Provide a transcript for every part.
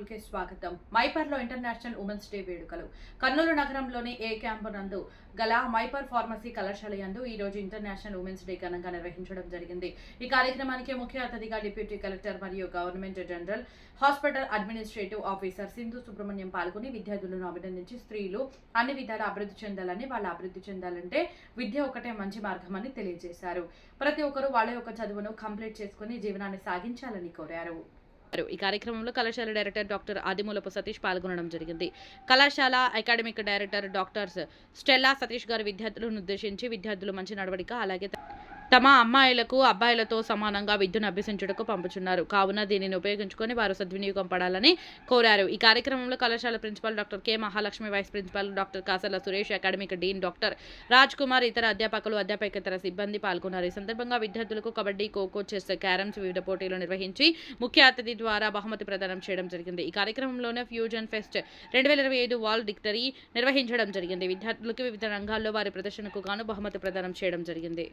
నమస్కారం స్వాగతం. మైపర్లో international women's day వేడుకలు. కర్నూలు నగరంలోని ఏ క్యాంపు నందు గల మైపర్ ఫార్మసీ కళాశాల యందు ఈ రోజు ఇంటర్నేషనల్ ఉమెన్స్ డే ఘనంగా నిర్వహించడం జరిగింది. ఈ కార్యక్రమానికి ముఖ్య అతిథిగా డిప్యూటీ కలెక్టర్ మరియు government general hospital administrative officer Sindhu Subrahmanyam పాల్గొని విద్యార్థులను అభినందించి స్త్రీలు అన్ని విధాల అభివృద్ధి చెందాలని వాళ్ళ అభివృద్ధి చెందాలంటే విద్య ఒకటే మంచి మార్గమని తెలియజేశారు. ప్రతి ఒక్కరూ వాళ్ళ యొక్క చదువును కంప్లీట్ చేసుకుని జీవనాన్ని సాగించాలని కోరారు. ఈ కార్యక్రమంలో కళాశాల డైరెక్టర్ డాక్టర్ ఆదిమూలపు సతీష్ పాల్గొనడం జరిగింది. కళాశాల academic director doctors Stella Satish గారు విద్యార్థులను ఉద్దేశించి విద్యార్థులు మంచి నడవడిక అలాగే తమ అమ్మాయిలకు అబ్బాయిలతో సమానంగా విద్యను అభ్యసించుటకు పంపుచున్నారు. కావున దీనిని ఉపయోగించుకొని వారు సద్వినియోగం పడాలని కోరారు. ఈ కార్యక్రమంలో కళాశాల principal doctor K. Mahalakshmi vice principal doctor Kasarla Suresh academic dean doctor Raj Kumar ఇతర అధ్యాపకులు అధ్యాపకేతర సిబ్బంది పాల్గొన్నారు. ఈ సందర్భంగా విద్యార్థులకు కబడ్డీ ఖోఖో చెస్ క్యారమ్స్ వివిధ పోటీలు నిర్వహించి ముఖ్య అతిథి ద్వారా బహుమతి ప్రదానం చేయడం జరిగింది. ఈ కార్యక్రమంలోనే ఫ్యూజన్ ఫెస్ట్ రెండు వేల ఇరవై ఐదు వాల్ డిక్టరీ నిర్వహించడం జరిగింది. విద్యార్థులకు వివిధ రంగాల్లో వారి ప్రదర్శనకు గాను బహుమతి ప్రదానం చేయడం జరిగింది.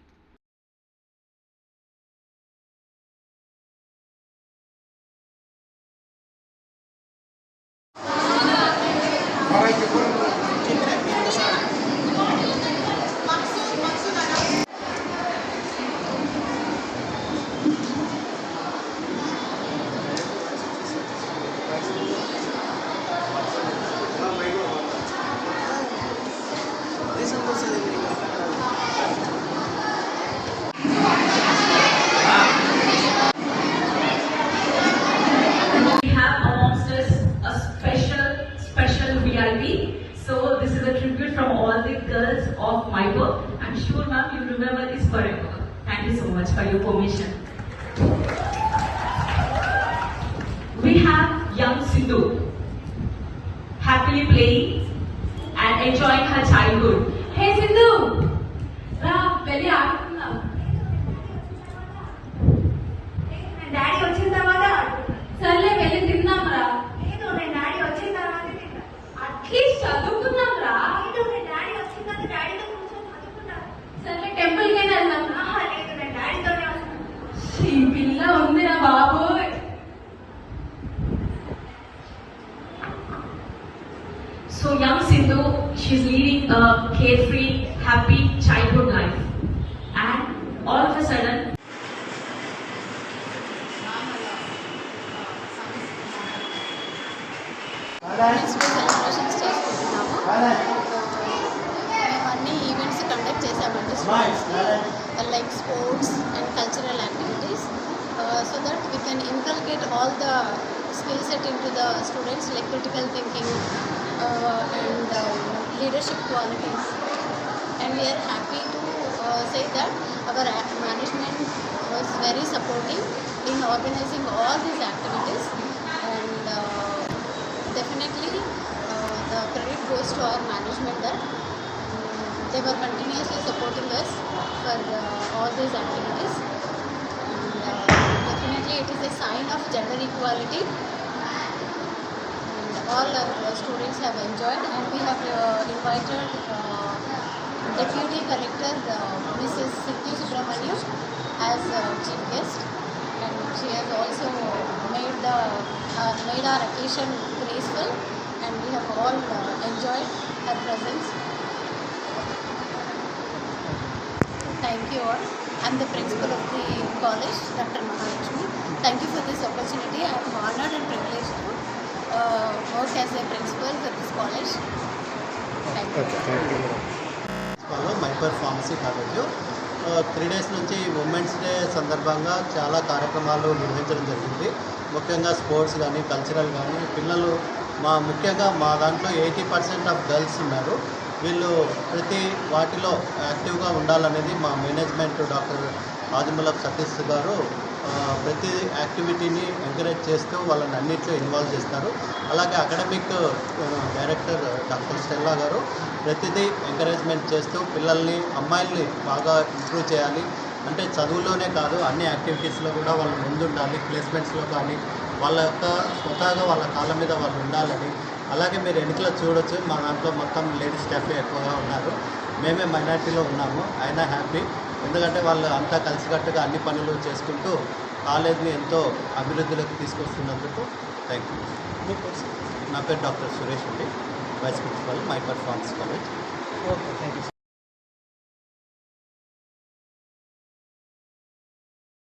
We have amongst us a special, special VIP. So this is a tribute from all the girls of my work. I'm sure ma'am you remember this forever. Thank you so much for your permission. We have young Sindhu happily playing and enjoying her childhood. Hey Sindhu! Ra, pele aakna. she's leading a carefree, happy childhood life. And all of a sudden, festival celebrations చేసుకుంటున్నాము మేము అన్ని events conduct చేసామండి స్టూడెంట్స్కి like sports and cultural activities so that we can inculcate all the skill set into the students like critical thinking and leadership qualities. And we are happy to uh, say that our management was very supportive in organizing all these activities and uh, definitely uh, the credit goes to our management that um, mm, they were continuously supporting us for uh, all these activities. And, uh, definitely it is a sign of gender equality all our uh, students have enjoyed and we have uh, invited uh, Deputy Collector Mrs. Siddhi Subramaniam as chief guest and she has also made the made our occasion graceful and we have all enjoyed her presence. Thank you all. I'm the principal of the college, Dr. Mahalakshmi. Thank you for this opportunity. వాళ్ళు Maipar pharmacy college three days నుంచి women's day సందర్భంగా చాలా కార్యక్రమాలు నిర్వహించడం జరిగింది. ముఖ్యంగా sports కానీ cultural కానీ పిల్లలు మా ముఖ్యంగా మా దాంట్లో ఎయిటీ పర్సెంట్ ఆఫ్ గర్ల్స్ ఉన్నారు. వీళ్ళు ప్రతి వాటిలో యాక్టివ్గా ఉండాలనేది మా మేనేజ్మెంట్ డాక్టర్ ఆదిమూలపు సతీష్ గారు ప్రతి యాక్టివిటీని ఎంకరేజ్ చేస్తూ వాళ్ళని అన్నింటిలో ఇన్వాల్వ్ చేస్తారు. అలాగే అకాడమిక్ డైరెక్టర్ డాక్టర్ స్టెల్లా గారు ప్రతిదీ ఎంకరేజ్మెంట్ చేస్తూ పిల్లల్ని అమ్మాయిల్ని బాగా ఇంప్రూవ్ చేయాలి. అంటే చదువులోనే కాదు అన్ని యాక్టివిటీస్లో కూడా వాళ్ళు ముందుండాలి ప్లేస్మెంట్స్లో కానీ వాళ్ళ యొక్క స్వతహాగా వాళ్ళ కాళ్ళ మీద వాళ్ళు ఉండాలని. అలాగే మీరు ఎన్నికలో చూడొచ్చు మా దాంట్లో మొత్తం లేడీస్ క్యాఫే ఎక్కువగా ఉన్నారు. మేమే మైనార్టీలో ఉన్నాము అయినా హ్యాపీ. ఎందుకంటే వాళ్ళు అంతా కలిసికట్టుగా అన్ని పనులు చేసుకుంటూ కాలేజ్ని ఎంతో అభివృద్ధిలోకి తీసుకొస్తున్నందుకు థ్యాంక్ యూ మీ నా పేరు డాక్టర్ సురేష్ అండి vice principal Maipar pharmacy college. Okay thank you